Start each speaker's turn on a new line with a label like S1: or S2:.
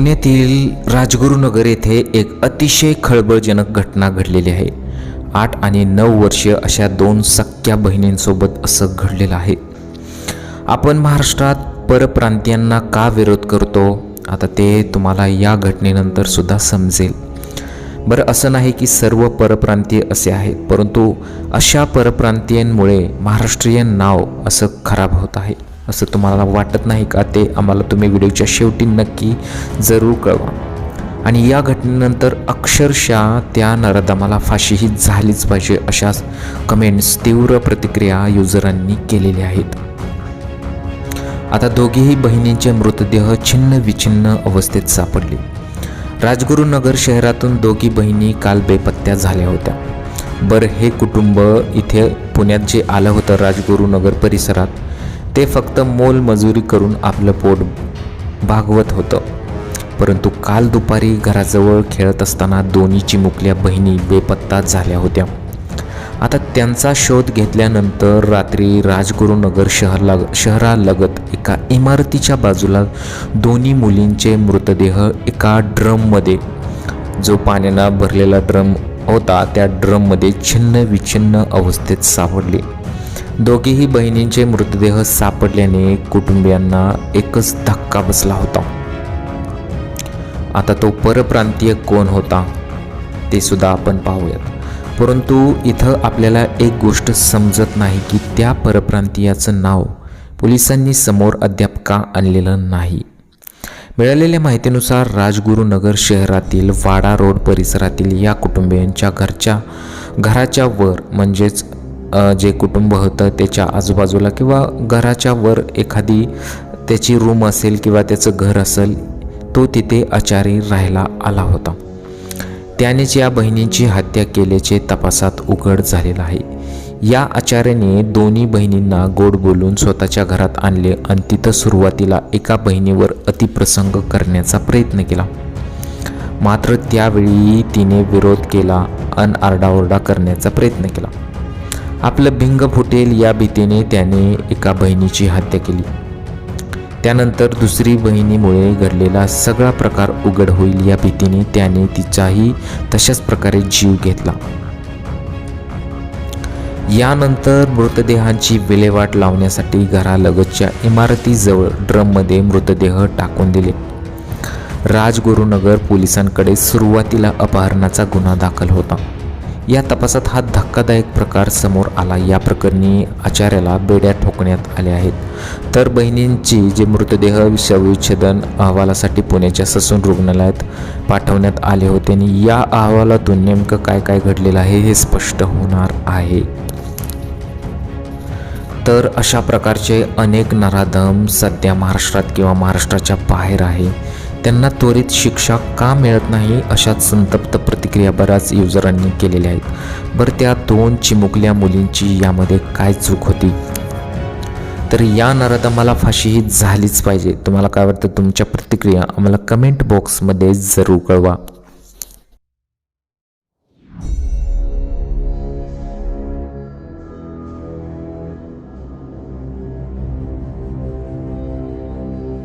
S1: पुण्यातील राजगुरुनगर येथे एक अतिशय खळबळजनक घटना घडलेली आहे. आठ आणि नऊ वर्ष अशा दोन सख्या बहिणींसोबत असं घडलेलं आहे. आपण महाराष्ट्रात परप्रांतीयांना का विरोध करतो? आता ते तुम्हाला या घटनेनंतर सुद्धा समजेल. बरं असं नाही की सर्व परप्रांतीय असे आहेत परंतु अशा परप्रांतीयांमुळे महाराष्ट्रीयन नाव असं खराब होत आहे. असं तुम्हाला वाटत नाही का ते आम्हाला तुम्ही व्हिडिओच्या शेवटी नक्की जरूर कळवा. आणि या घटनेनंतर अक्षरशः त्या नराधमाला फाशीही झालीच पाहिजे अशा कमेंट्स तीव्र प्रतिक्रिया युजरांनी केलेल्या आहेत. आता दोघीही बहिणींचे मृतदेह छिन्न विछिन्न अवस्थेत सापडले. राजगुरुनगर शहरातून दोघी बहिणी काल बेपत्त्या झाल्या होत्या. बरं हे कुटुंब इथे पुण्यात जे आलं होतं राजगुरुनगर परिसरात ते फक्त मोलमजुरी करून आपलं पोट भागवत होतं. परंतु काल दुपारी घराजवळ खेळत असताना दोन्ही चिमुकल्या बहिणी बेपत्ता झाल्या होत्या. आता त्यांचा शोध घेतल्यानंतर रात्री राजगुरुनगर शहरला शहरालगत एका इमारतीच्या बाजूला दोन्ही मुलींचे मृतदेह एका ड्रममध्ये जो पाण्यानं भरलेला ड्रम होता त्या ड्रममध्ये छिन्न विछिन्न अवस्थेत सापडले. दोघीही बहिणींचे मृतदेह सापडल्याने कुटुंबियांना एकच धक्का बसला होता. आता तो परप्रांतीय कोण होता ते सुद्धा आपण पाहूयात. परंतु इथं आपल्याला एक गोष्ट समजत नाही की त्या परप्रांतीयाचं नाव पोलिसांनी समोर अद्याप का आणलेलं नाही. मिळालेल्या माहितीनुसार राजगुरुनगर शहरातील वाडा रोड परिसरातील या कुटुंबियांच्या घरच्या घराच्या वर म्हणजेच जे कुटुंब होतं त्याच्या आजूबाजूला किंवा घराच्या वर एखादी त्याची रूम असेल किंवा त्याचं घर असेल तो तिथे आचारी राहायला आला होता. त्यानेच या बहिणींची हत्या केल्याचे तपासात उघड झालेलं आहे. या आचार्याने दोन्ही बहिणींना गोड बोलून स्वतःच्या घरात आणले आणि तिथं सुरुवातीला एका बहिणीवर अतिप्रसंग करण्याचा प्रयत्न केला. मात्र त्यावेळी तिने विरोध केला अन आरडाओरडा करण्याचा प्रयत्न केला. आपलं भिंग फुटेल या भीतीने त्याने एका बहिणीची हत्या केली. त्यानंतर दुसरी बहिणीमुळे घडलेला सगळा प्रकार उघड होईल या भीतीने त्याने तिचाही तशाच प्रकारे जीव घेतला. यानंतर मृतदेहांची विल्हेवाट लावण्यासाठी घरालगतच्या इमारतीजवळ ड्रममध्ये मृतदेह टाकून दिले. राजगुरुनगर पोलिसांकडे सुरुवातीला अपहरणाचा गुन्हा दाखल होता. या तपासात हा धक्कादायक प्रकार समोर आला. या प्रकरणी आचार्याला बेड्या ठोकण्यात आल्या आहेत. तर बहिणींची जे मृतदेह शवविच्छेदन अहवालासाठी पुण्याच्या ससून रुग्णालयात पाठवण्यात आले होते आणि या अहवालातून नेमकं काय काय घडलेलं आहे हे स्पष्ट होणार आहे. तर अशा प्रकारचे अनेक नराधम सध्या महाराष्ट्रात किंवा महाराष्ट्राच्या बाहेर आहे. त्यांना त्वरित शिक्षा का मिळत नाही अशा संतप्त प्रतिक्रिया बऱ्याच युजरांनी केलेल्या आहेत. बरं त्या दोन चिमुकल्या मुलींची यामध्ये काय चूक होती? तर या नराधमाला फाशी ही झालीच पाहिजे. तुम्हाला काय वाटतं? तुमच्या प्रतिक्रिया आम्हाला कमेंट बॉक्समध्ये जरूर कळवा.